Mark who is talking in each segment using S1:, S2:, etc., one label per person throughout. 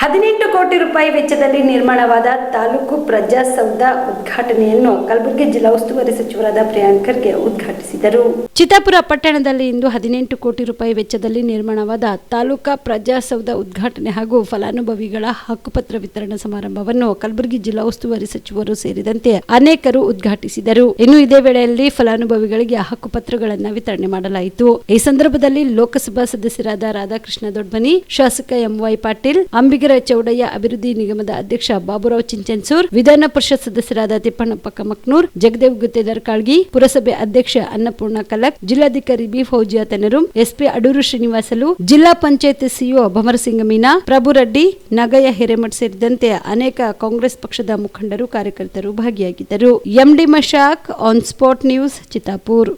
S1: ಹದಿನೆಂಟು ಕೋಟಿ ರೂಪಾಯಿ ವೆಚ್ಚದಲ್ಲಿ ನಿರ್ಮಾಣವಾದ ತಾಲೂಕು ಪ್ರಜಾಸೌಧ ಉದ್ಘಾಟನೆಯನ್ನು ಕಲಬುರಗಿ ಜಿಲ್ಲಾ ಉಸ್ತುವಾರಿ ಸಚಿವರಾದ ಪ್ರಿಯಾಂಕ್ ಖರ್ಗೆ ಉದ್ಘಾಟಿಸಿದರು. ಚಿತ್ತಾಪುರ ಪಟ್ಟಣದಲ್ಲಿ ಇಂದು ಹದಿನೆಂಟು ಕೋಟಿ ರೂಪಾಯಿ ವೆಚ್ಚದಲ್ಲಿ ನಿರ್ಮಾಣವಾದ ತಾಲೂಕಾ ಪ್ರಜಾಸೌಧ ಉದ್ಘಾಟನೆ ಹಾಗೂ ಫಲಾನುಭವಿಗಳ ಹಕ್ಕುಪತ್ರ ವಿತರಣಾ ಸಮಾರಂಭವನ್ನು ಕಲಬುರಗಿ ಜಿಲ್ಲಾ ಉಸ್ತುವಾರಿ ಸಚಿವರು ಸೇರಿದಂತೆ ಅನೇಕರು ಉದ್ಘಾಟಿಸಿದರು. ಇನ್ನು ಇದೇ ವೇಳೆಯಲ್ಲಿ ಫಲಾನುಭವಿಗಳಿಗೆ ಹಕ್ಕುಪತ್ರಗಳನ್ನು ವಿತರಣೆ ಮಾಡಲಾಯಿತು. ಈ ಸಂದರ್ಭದಲ್ಲಿ ಲೋಕಸಭಾ ಸದಸ್ಯರಾದ ರಾಧಾಕೃಷ್ಣ ದೊಡ್ಮನಿ, ಶಾಸಕ ಎಂವೈ ಪಾಟೀಲ್ ಅಂಬಿಗರ ಚೌಡಯ್ಯ ಅಭಿವೃದ್ಧಿ ನಿಗಮದ ಅಧ್ಯಕ್ಷ ಬಾಬುರಾವ್ ಚಿಂಚನ್ಸೂರ್, ವಿಧಾನ ಪರಿಷತ್ ಸದಸ್ಯರಾದ ತಿಪ್ಪಣ್ಣಪ್ಪ ಕಮಕ್ನೂರ್, ಜಗದೇವ್ ಗುತ್ತೇದಾರ್ ಕಾಳ್ಗಿ, ಪುರಸಭೆ ಅಧ್ಯಕ್ಷ ಅನ್ನಪೂರ್ಣ ಕಲಕ್ ಜಿಲ್ಲಾಧಿಕಾರಿ ಬಿ ಫೌಜಿಯಾ ತನರು, ಎಸ್ಪಿ ಅಡೂರು ಶ್ರೀನಿವಾಸಲು, ಜಿಲ್ಲಾ ಪಂಚಾಯತ್ ಸಿಇಒ ಭಮರಸಿಂಗ ಮೀನಾ ಪ್ರಭುರೆಡ್ಡಿ ನಗಯ ಹಿರೇಮಠ್ ಸೇರಿದಂತೆ ಅನೇಕ ಕಾಂಗ್ರೆಸ್ ಪಕ್ಷದ ಮುಖಂಡರು ಕಾರ್ಯಕರ್ತರು ಭಾಗಿಯಾಗಿದ್ದರು. MD Mashak, on spot news, Chittapur.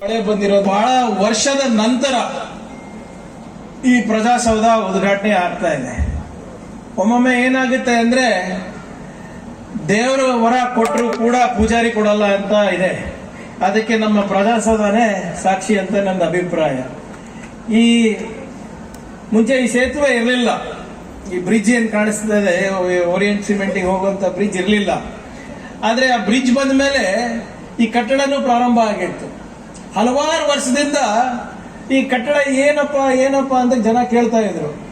S2: ಬಹಳ ವರ್ಷದ ನಂತರ ಈ ಪ್ರಜಾಸೌಧ ಉದ್ಘಾಟನೆ ಆಗ್ತಾ ಇದೆ. ಒಮ್ಮೊಮ್ಮೆ ಏನಾಗುತ್ತೆ ಅಂದ್ರೆ ದೇವರು ವರ ಕೊಟ್ಟರು ಕೂಡ ಪೂಜಾರಿ ಕೊಡಲ್ಲ ಅಂತ ಇದೆ. ಅದಕ್ಕೆ ನಮ್ಮ ಪ್ರಜಾಸೌಧನೇ ಸಾಕ್ಷಿ ಅಂತ ನನ್ನ ಅಭಿಪ್ರಾಯ. ಈ ಮುಂಚೆ ಈ ಸೇತುವೆ ಇರಲಿಲ್ಲ. ಈ ಬ್ರಿಡ್ಜ್ ಏನ್ ಕಾಣಿಸ್ತದೆ ಓರಿಯೆಂಟ್ ಸಿಮೆಂಟಿಗೆ ಹೋಗುವಂತ ಬ್ರಿಡ್ಜ್ ಇರಲಿಲ್ಲ. ಆದ್ರೆ ಆ ಬ್ರಿಡ್ಜ್ ಬಂದ ಮೇಲೆ ಈ ಕಟ್ಟಡನೂ ಪ್ರಾರಂಭ ಆಗಿತ್ತು. ಹಲವಾರು ವರ್ಷದಿಂದ ಈ ಕಟ್ಟಡ ಏನಪ್ಪ ಏನಪ್ಪ ಅಂತ ಜನ ಕೇಳ್ತಾ ಇದ್ರು.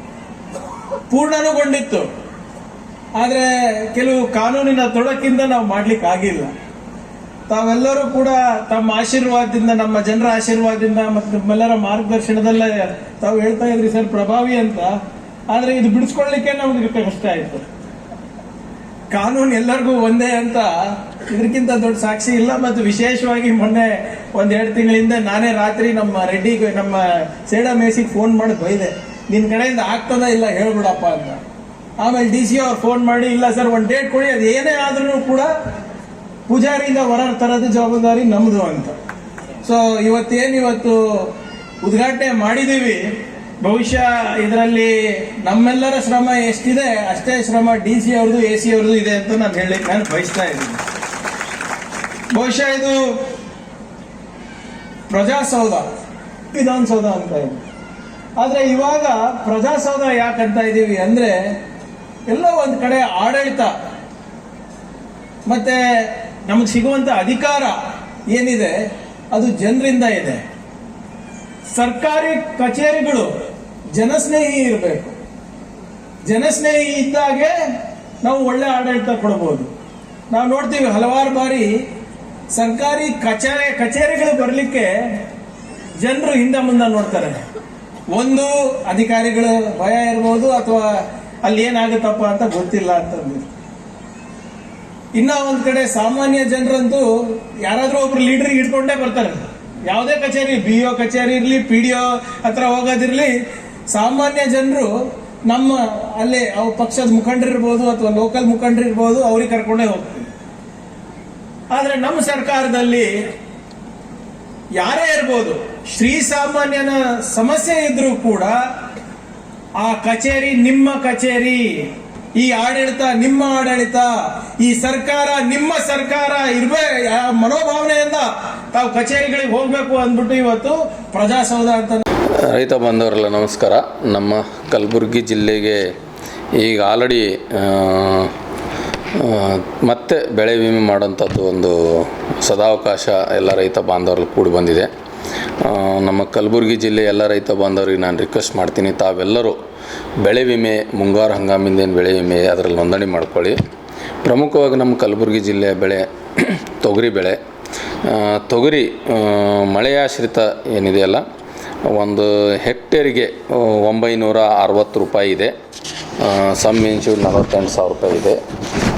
S2: ಪೂರ್ಣನುಗೊಂಡಿತ್ತು. ಆದರೆ ಕೆಲವು ಕಾನೂನಿನ ತೊಡಕಿಂದ ನಾವು ಮಾಡ್ಲಿಕ್ಕೆ ಆಗಿಲ್ಲ ತಾವೆಲ್ಲರೂ ಕೂಡ ತಮ್ಮ ಆಶೀರ್ವಾದದಿಂದ, ನಮ್ಮ ಜನರ ಆಶೀರ್ವಾದದಿಂದ ಮತ್ತು ನಮ್ಮೆಲ್ಲರ ಮಾರ್ಗದರ್ಶನದಲ್ಲೇ ತಾವು ಹೇಳ್ತಾ ಇದ್ರಿ ಸರ್, ಪ್ರಭಾವಿ ಅಂತ. ಆದರೆ ಇದು ಬಿಡಿಸ್ಕೊಳ್ಳಿಕ್ಕೆ ನಮ್ಗೆ ಕಷ್ಟ ಆಯಿತು. ಕಾನೂನು ಎಲ್ಲರಿಗೂ ಒಂದೇ ಅಂತ ಇದಕ್ಕಿಂತ ದೊಡ್ಡ ಸಾಕ್ಷಿ ಇಲ್ಲ ಮತ್ತು ವಿಶೇಷವಾಗಿ ಮೊನ್ನೆ ಒಂದೆರಡು ತಿಂಗಳಿಂದ ನಾನೇ ರಾತ್ರಿ ನಮ್ಮ ರೆಡ್ಡಿ ನಮ್ಮ ಸೇಡ ಮೇಸಿಗೆ ಫೋನ್ ಮಾಡಿ ಬೈದೆ. ನಿನ್ ಕಡೆಯಿಂದ ಆಗ್ತದ ಇಲ್ಲ ಹೇಳ್ಬಿಡಪ್ಪ ಅಂತ. ಆಮೇಲೆ ಡಿ ಸಿ ಅವ್ರು ಫೋನ್ ಮಾಡಿ, ಇಲ್ಲ ಸರ್ ಒಂದು ಡೇಟ್ ಕೊಡಿ, ಅದು ಏನೇ ಆದ್ರೂ ಕೂಡ ಪೂಜಾರಿಯಿಂದ ಹೊರ ತರೋದು ಜವಾಬ್ದಾರಿ ನಮ್ಮದು ಅಂತ. ಸೊ ಇವತ್ತೇನ್ ಇವತ್ತು ಉದ್ಘಾಟನೆ ಮಾಡಿದೀವಿ. ಬಹುಶಃ ಇದರಲ್ಲಿ ನಮ್ಮೆಲ್ಲರ ಶ್ರಮ ಎಷ್ಟಿದೆ, ಅಷ್ಟೇ ಶ್ರಮ ಡಿ ಸಿ ಅವ್ರದ್ದು, ಎ ಸಿ ಅವ್ರದ್ದು ಇದೆ ಅಂತ ನಾನು ಹೇಳಿ, ನಾನು ಬಯಸ್ತಾ ಇದ್ದೀನಿ. ಬಹುಶಃ ಇದು ಪ್ರಜಾಸೌಧ, ವಿಧಾನಸೌಧ ಅಂತ ಇದೆ ಆದ್ರೆ ಇವಾಗ ಪ್ರಜಾಸೌಧ ಯಾಕಂತ ಇದ್ದೀವಿ ಅಂದ್ರೆ ಎಲ್ಲ ಒಂದು ಕಡೆ ಆಡಳಿತ, ಮತ್ತೆ ನಮಗೆ ಸಿಗುವಂತ ಅಧಿಕಾರ ಏನಿದೆ, ಅದು ಜನರಿಂದ ಇದೆ. ಸರ್ಕಾರಿ ಕಚೇರಿಗಳು ಜನಸ್ನೇಹಿ ಇರಬೇಕು. ಜನಸ್ನೇಹಿ ಇದ್ದಾಗೆ ನಾವು ಒಳ್ಳೆ ಆಡಳಿತ ಕೊಡಬಹುದು ನಾವು ನೋಡ್ತೀವಿ ಹಲವಾರು ಬಾರಿ ಸರ್ಕಾರಿ ಕಚೇರಿ, ಕಚೇರಿಗಳು ಬರಲಿಕ್ಕೆ ಜನರು ಹಿಂದೆ ಮುಂದೆ ನೋಡ್ತಾರೆ. ಒಂದು ಅಧಿಕಾರಿಗಳು ಭಯ ಇರ್ಬೋದು ಅಥವಾ ಅಲ್ಲಿ ಏನಾಗುತ್ತಪ್ಪ ಅಂತ ಗೊತ್ತಿಲ್ಲ ಅಂತ ಇನ್ನ ಒಂದ್ ಕಡೆ ಸಾಮಾನ್ಯ ಜನರಂತೂ ಯಾರಾದ್ರೂ ಒಬ್ರು ಲೀಡರ್ ಹಿಡ್ಕೊಂಡೇ ಬರ್ತಾರೆ. ಯಾವುದೇ ಕಚೇರಿ ಬಿ ಒ ಕಚೇರಿ ಇರಲಿ ಪಿ ಡಿ ಒ ಹತ್ರ ಹೋಗೋದಿರ್ಲಿ, ಸಾಮಾನ್ಯ ಜನರು ನಮ್ಮ ಅಲ್ಲಿ ಅವ್ರ ಪಕ್ಷದ ಮುಖಂಡರಿರ್ಬೋದು ಅಥವಾ ಲೋಕಲ್ ಮುಖಂಡರಿರ್ಬೋದು ಅವ್ರಿಗೆ ಕರ್ಕೊಂಡೇ ಹೋಗ್ತಾರೆ. ಆದ್ರೆ ನಮ್ಮ ಸರ್ಕಾರದಲ್ಲಿ ಯಾರೇ ಇರ್ಬೋದು ಶ್ರೀ ಸಾಮಾನ್ಯನ ಸಮಸ್ಯೆ ಇದ್ರೂ ಕೂಡ ಆ ಕಚೇರಿ, ನಿಮ್ಮ ಕಚೇರಿ, ಈ ಆಡಳಿತ, ನಿಮ್ಮ ಆಡಳಿತ, ಈ ಸರ್ಕಾರ, ನಿಮ್ಮ ಸರ್ಕಾರ ಇರ್ಬೇ ಮನೋಭಾವನೆಯಿಂದ ತಾವು ಕಚೇರಿಗಳಿಗೆ ಹೋಗ್ಬೇಕು ಅಂದ್ಬಿಟ್ಟು ಇವತ್ತು ಪ್ರಜಾಸೌಧ ಅಂತ
S3: ರೈತ ಬಾಂಧವರೆಲ್ಲ ನಮಸ್ಕಾರ. ನಮ್ಮ ಕಲಬುರಗಿ ಜಿಲ್ಲೆಗೆ ಈಗ ಆಲ್ರೆಡಿ ಮತ್ತೆ ಬೆಳೆ ವಿಮೆ ಮಾಡೋಂಥದ್ದು ಒಂದು ಸದಾವಕಾಶ ಎಲ್ಲ ರೈತ ಬಾಂಧವರಲ್ಲಿ ಕೂಡಿ ಬಂದಿದೆ. ನಮ್ಮ ಕಲಬುರಗಿ ಜಿಲ್ಲೆ ಎಲ್ಲ ರೈತ ಬಾಂಧವರಿಗೆ ನಾನು ರಿಕ್ವೆಸ್ಟ್ ಮಾಡ್ತೀನಿ, ತಾವೆಲ್ಲರೂ ಬೆಳೆ ವಿಮೆ, ಮುಂಗಾರು ಹಂಗಾಮಿಂದ ಏನು ಬೆಳೆ ವಿಮೆ ಅದರಲ್ಲಿ ನೋಂದಣಿ ಮಾಡ್ಕೊಳ್ಳಿ. ಪ್ರಮುಖವಾಗಿ ನಮ್ಮ ಕಲಬುರಗಿ ಜಿಲ್ಲೆಯ ಬೆಳೆ, ತೊಗರಿ ಬೆಳೆ. ತೊಗರಿ ಮಳೆಯಾಶ್ರಿತ ಏನಿದೆಯಲ್ಲ ಒಂದು ಹೆಕ್ಟೇರಿಗೆ ಒಂಬೈನೂರ ಅರವತ್ತು ರೂಪಾಯಿ ಇದೆ. ಸಮ್ ಇನ್ಶೂರ್ ನಲವತ್ತೆಂಟು ಸಾವಿರ ರೂಪಾಯಿ ಇದೆ.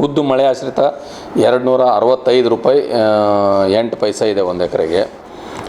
S3: ಉದ್ದು ಮಳೆ ಆಶ್ರಿತ ಎರಡು ನೂರ ಅರವತ್ತೈದು ರೂಪಾಯಿ ಎಂಟು ಪೈಸೆ ಇದೆ ಒಂದು ಎಕರೆಗೆ.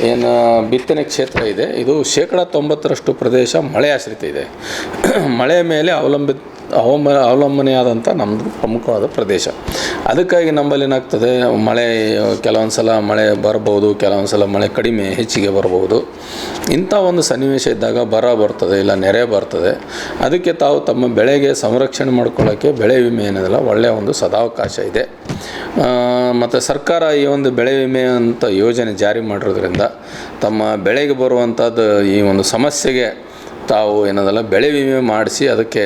S3: ಏನು ಬಿತ್ತನೆ ಕ್ಷೇತ್ರ ಇದೆ. ಇದು ಶೇಕಡ ತೊಂಬತ್ತರಷ್ಟು ಪ್ರದೇಶ ಮಳೆ ಆಶ್ರಿತ ಇದೆ. ಮಳೆ ಮೇಲೆ ಅವಲಂಬಿತ, ಅವಮ ಅವಲಂಬನೆಯಾದಂಥ ನಮ್ಮದು ಪ್ರಮುಖವಾದ ಪ್ರದೇಶ. ಅದಕ್ಕಾಗಿ ನಮ್ಮಲ್ಲಿ ಏನಾಗ್ತದೆ, ಮಳೆ ಕೆಲವೊಂದು ಸಲ ಮಳೆ ಬರ್ಬೋದು ಕೆಲವೊಂದು ಸಲ ಮಳೆ ಕಡಿಮೆ ಹೆಚ್ಚಿಗೆ ಬರಬಹುದು. ಇಂಥ ಒಂದು ಸನ್ನಿವೇಶ ಇದ್ದಾಗ ಬರ ಬರ್ತದೆ, ಇಲ್ಲ ನೆರೆ ಬರ್ತದೆ. ಅದಕ್ಕೆ ತಾವು ತಮ್ಮ ಬೆಳೆಗೆ ಸಂರಕ್ಷಣೆ ಮಾಡ್ಕೊಳ್ಳೋಕ್ಕೆ ಬೆಳೆ ವಿಮೆ ಏನಿದೆಲ್ಲ ಒಳ್ಳೆಯ ಒಂದು ಸದಾವಕಾಶ ಇದೆ. ಮತ್ತು ಸರ್ಕಾರ ಈ ಒಂದು ಬೆಳೆ ವಿಮೆ ಅಂತ ಯೋಜನೆ ಜಾರಿ ಮಾಡಿರೋದ್ರಿಂದ ತಮ್ಮ ಬೆಳೆಗೆ ಬರುವಂಥದ್ದು ಈ ಒಂದು ಸಮಸ್ಯೆಗೆ ತಾವು ಏನದಲ್ಲ ಬೆಳೆ ವಿಮೆ ಮಾಡಿಸಿ ಅದಕ್ಕೆ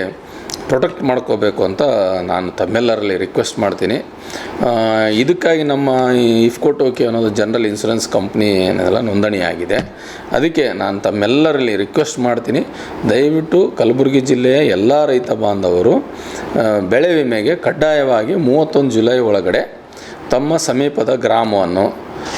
S3: ಪ್ರೊಟೆಕ್ಟ್ ಮಾಡ್ಕೋಬೇಕು ಅಂತ ನಾನು ತಮ್ಮೆಲ್ಲರಲ್ಲಿ ರಿಕ್ವೆಸ್ಟ್ ಮಾಡ್ತೀನಿ. ಇದಕ್ಕಾಗಿ ನಮ್ಮ ಈ ಇಫ್ಕೋ ಅನ್ನೋದು ಜನರಲ್ ಇನ್ಶೂರೆನ್ಸ್ ಕಂಪ್ನಿ ಏನಿದೆಲ್ಲ ನೋಂದಣಿ ಆಗಿದೆ. ಅದಕ್ಕೆ ನಾನು ತಮ್ಮೆಲ್ಲರಲ್ಲಿ ರಿಕ್ವೆಸ್ಟ್ ಮಾಡ್ತೀನಿ. ದಯವಿಟ್ಟು ಕಲಬುರಗಿ ಜಿಲ್ಲೆಯ ಎಲ್ಲ ರೈತ ಬಾಂಧವರು ಬೆಳೆ ವಿಮೆಗೆ ಕಡ್ಡಾಯವಾಗಿ ಮೂವತ್ತೊಂದು ಜುಲೈ ಒಳಗಡೆ ತಮ್ಮ ಸಮೀಪದ ಗ್ರಾಮವನ್ನು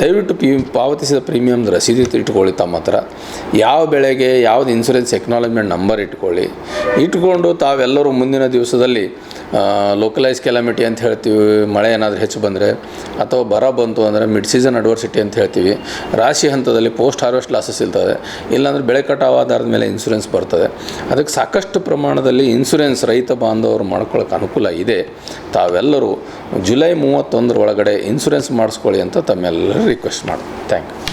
S3: ದಯವಿಟ್ಟು ಪಿ ಪಾವತಿಸಿದ ಪ್ರೀಮಿಯಮ್ ರಸೀದಿ ಇಟ್ಕೊಳ್ಳಿ ತಮ್ಮ ಹತ್ರ. ಯಾವ ಬೆಳೆಗೆ ಯಾವ್ದು ಇನ್ಸೂರೆನ್ಸ್ ಎಕ್ನಾಲಜ್ಮೆಂಟ್ ನಂಬರ್ ಇಟ್ಕೊಳ್ಳಿ. ಇಟ್ಕೊಂಡು ತಾವೆಲ್ಲರೂ ಮುಂದಿನ ದಿವಸದಲ್ಲಿ ಲೋಕಲೈಸ್ ಕೆಲಾಮಿಟಿ ಅಂತ ಹೇಳ್ತೀವಿ, ಮಳೆ ಏನಾದರೂ ಹೆಚ್ಚು ಬಂದರೆ, ಅಥವಾ ಬರ ಬಂತು ಅಂದರೆ ಮಿಡ್ ಸೀಸನ್ ಅಡ್ವರ್ಸಿಟಿ ಅಂತ ಹೇಳ್ತೀವಿ, ರಾಶಿ ಹಂತದಲ್ಲಿ ಪೋಸ್ಟ್ ಹಾರ್ವೆಸ್ಟ್ ಲಾಸಸ್ ಇರ್ತದೆ. ಇಲ್ಲಾಂದರೆ ಬೆಳೆ ಕಟಾವು ಆಧಾರದ ಮೇಲೆ ಇನ್ಸೂರೆನ್ಸ್ ಬರ್ತದೆ. ಅದಕ್ಕೆ ಸಾಕಷ್ಟು ಪ್ರಮಾಣದಲ್ಲಿ ಇನ್ಸೂರೆನ್ಸ್ ರೈತ ಬಾಂಧವರು ಮಾಡ್ಕೊಳ್ಳೋಕೆ ಅನುಕೂಲ ಇದೆ. ತಾವೆಲ್ಲರೂ ಜುಲೈ ಮೂವತ್ತೊಂದರ ಒಳಗಡೆ ಇನ್ಸೂರೆನ್ಸ್ ಮಾಡಿಸ್ಕೊಳ್ಳಿ ಅಂತ ತಮ್ಮೆಲ್ಲರೂ ರಿಕ್ವೆಸ್ಟ್ ಮಾಡ್ತೀನಿ ಥ್ಯಾಂಕ್ ಯು